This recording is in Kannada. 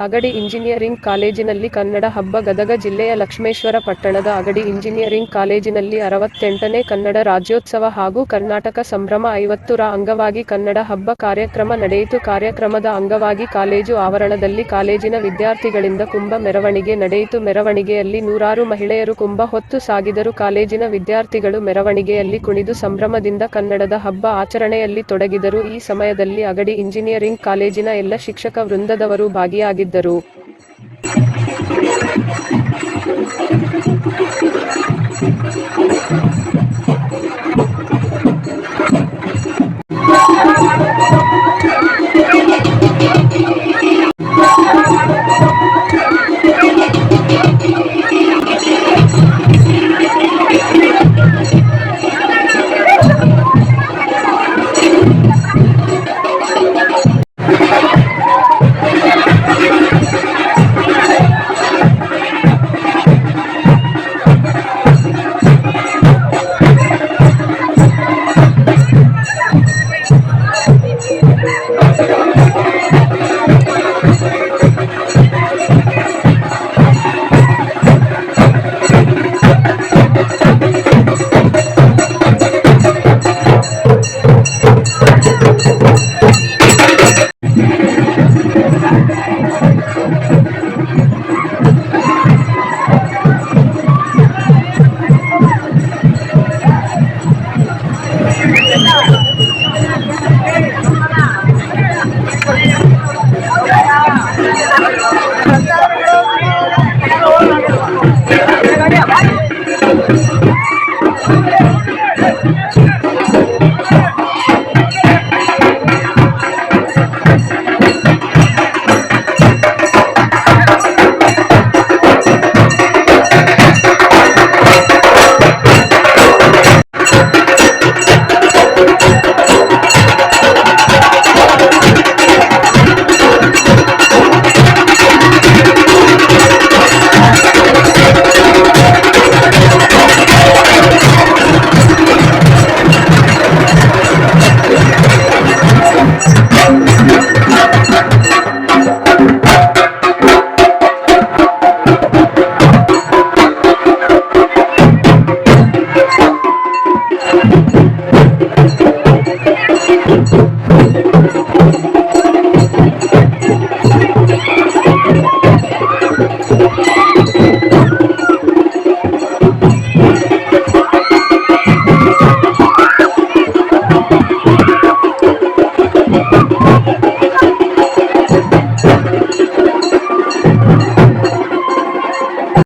ಅಗಡಿ ಇಂಜಿನಿಯರಿಂಗ್ ಕಾಲೇಜಿನಲ್ಲಿ ಕನ್ನಡ ಹಬ್ಬ, ಗದಗ ಜಿಲ್ಲೆಯ ಲಕ್ಷ್ಮೇಶ್ವರ ಪಟ್ಟಣದ ಅಗಡಿ ಇಂಜಿನಿಯರಿಂಗ್ ಕಾಲೇಜಿನಲ್ಲಿ ಅರವತ್ತೆಂಟನೇ ಕನ್ನಡ ರಾಜ್ಯೋತ್ಸವ ಹಾಗೂ ಕರ್ನಾಟಕ ಸಂಭ್ರಮ ಐವತ್ತು ರ ಅಂಗವಾಗಿ ಕನ್ನಡ ಹಬ್ಬ ಕಾರ್ಯಕ್ರಮ ನಡೆಯಿತು. ಕಾರ್ಯಕ್ರಮದ ಅಂಗವಾಗಿ ಕಾಲೇಜು ಆವರಣದಲ್ಲಿ ಕಾಲೇಜಿನ ವಿದ್ಯಾರ್ಥಿಗಳಿಂದ ಕುಂಭ ಮೆರವಣಿಗೆ ನಡೆಯಿತು. ಮೆರವಣಿಗೆಯಲ್ಲಿ ನೂರಾರು ಮಹಿಳೆಯರು ಕುಂಭ ಹೊತ್ತು ಸಾಗಿದರು. ಕಾಲೇಜಿನ ವಿದ್ಯಾರ್ಥಿಗಳು ಮೆರವಣಿಗೆಯಲ್ಲಿ ಕುಣಿದು ಸಂಭ್ರಮದಿಂದ ಕನ್ನಡದ ಹಬ್ಬ ಆಚರಣೆಯಲ್ಲಿ ತೊಡಗಿದರು. ಈ ಸಮಯದಲ್ಲಿ ಅಗಡಿ ಇಂಜಿನಿಯರಿಂಗ್ ಕಾಲೇಜಿನ ಎಲ್ಲ ಶಿಕ್ಷಕ ವೃಂದದವರು ಭಾಗಿಯಾಗಿದ್ದರು ಹೊಂದಿದ್ದರು Thank you.